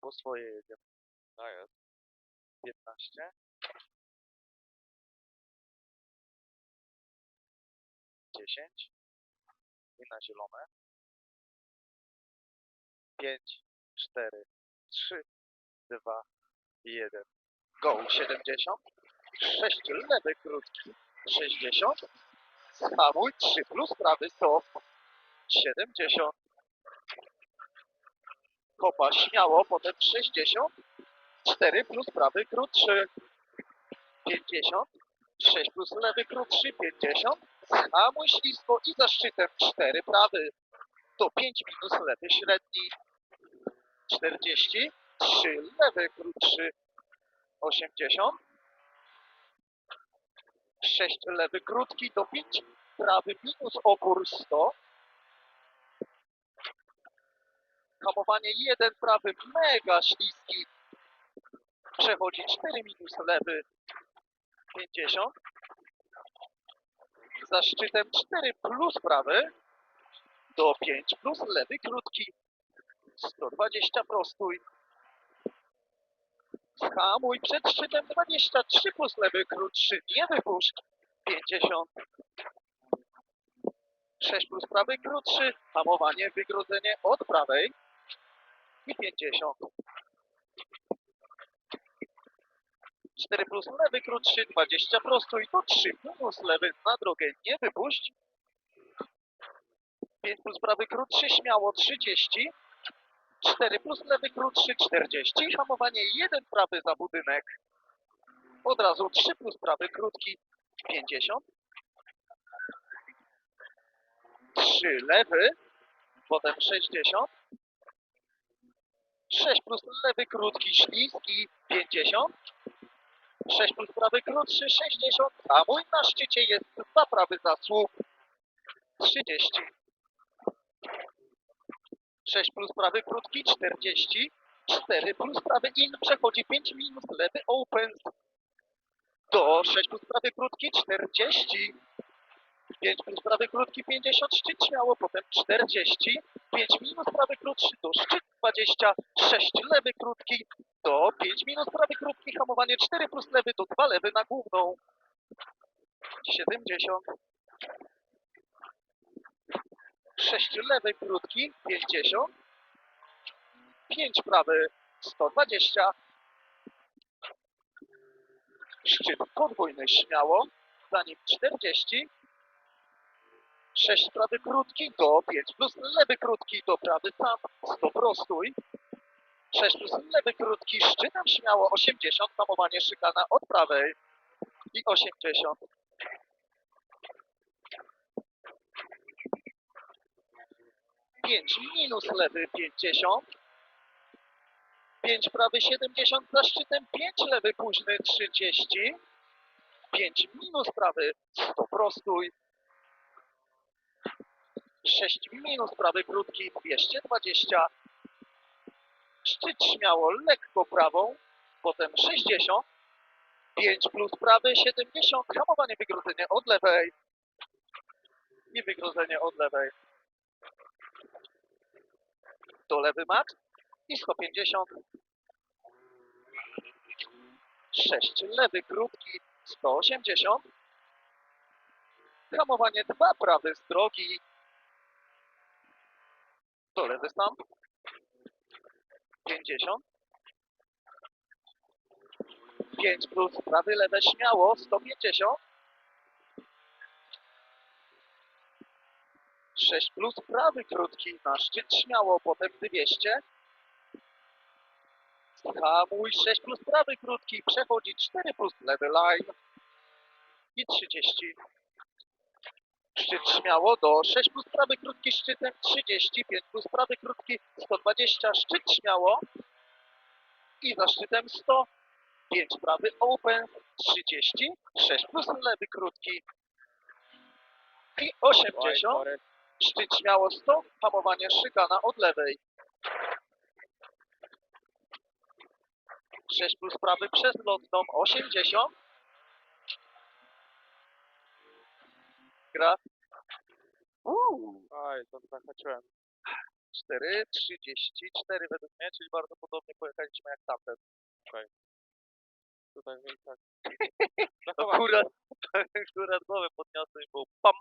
Po swoje jedziemy. Jest. 15. 10. I na zielone. 5, 4, 3, 2, 1. Go 70. 6 lewy krótki. 60. Hamuj 3 plus prawy stop. 70. Kopa śmiało, potem 60. 4 plus prawy krótszy. 50. 6 plus lewy krótszy. 50. Hamuj ślisko i za szczytem 4 prawy. To 5 minus lewy średni. 40. 3 lewy krótszy. 80. 6 lewy krótki do 5 prawy minus opór 100. Hamowanie 1 prawy mega śliski. Przechodzi 4 minus lewy 50. Za szczytem 4 plus prawy do 5 plus lewy krótki 120 prostój. Hamuj przed szczytem 23 plus lewy krótszy, nie wypuść 50. 6 plus prawy krótszy, hamowanie, wygrodzenie od prawej 50. 4 plus lewy krótszy, 20 prostój, to 3 minus lewy na drogę, nie wypuść. 5 plus prawy krótszy, śmiało 30. 4 plus lewy krótszy, 40. Hamowanie 1 prawy za budynek. Od razu 3 plus prawy krótki, 50. 3 lewy, potem 60. 6 plus lewy krótki, śliski, 50. 6 plus prawy krótszy, 60. A mój na szczycie jest 2 prawy za słup, 30. 6 plus prawy krótki, 40. 4 plus prawy in, przechodzi 5 minus lewy open. Do 6 plus prawy krótki, 40. 5 plus prawy krótki, 50, szczyt śmiało, potem 40. 5 minus prawy krótszy, do szczyt 20. 6 lewy krótki, do 5 minus prawy krótki, hamowanie 4 plus lewy, do 2 lewy na główną. 70. 6 lewy krótki, 50. 5 prawy, 120. Szczyt podwójny śmiało, za nim 40. 6 prawy krótki do 5 plus lewy krótki do prawy sam, 100 prostój. 6 plus lewy krótki, szczytem śmiało 80, hamowanie szykana od prawej i 80. 5 minus lewy 50. 5 prawy 70 za szczytem, 5 lewy późny 30. 5 minus prawy 100 prostój. 6 minus prawy krótki 220. Szczyt śmiało lekko prawą, potem 60. 5 plus prawy 70, hamowanie wygrodzenie od lewej i wygrodzenie od lewej do lewy max i 150. 6 lewy krótki 180. Hamowanie 2 prawy z drogi do lewy sam 50. 5 plus prawy lewe śmiało 150. 6 plus prawy krótki na szczyt śmiało, potem 200. Hamuj 6 plus prawy krótki, przechodzi 4 plus lewy line i 30. Szczyt śmiało do 6 plus prawy krótki szczytem 30, 5 plus prawy krótki 120, szczyt śmiało i za szczytem 100, 5 prawy open 30, 6 plus lewy krótki i 80. Szczyt śmiało 100, hamowanie szykana od lewej. 6 plus prawy przez lotną 80. Gra. Uuu, Oj, to zahaczyłem. 4, 34 według mnie, czyli bardzo podobnie pojechaliśmy jak tamten. Tutaj więc tak. Akurat, akurat głowę podniosłem i był pam,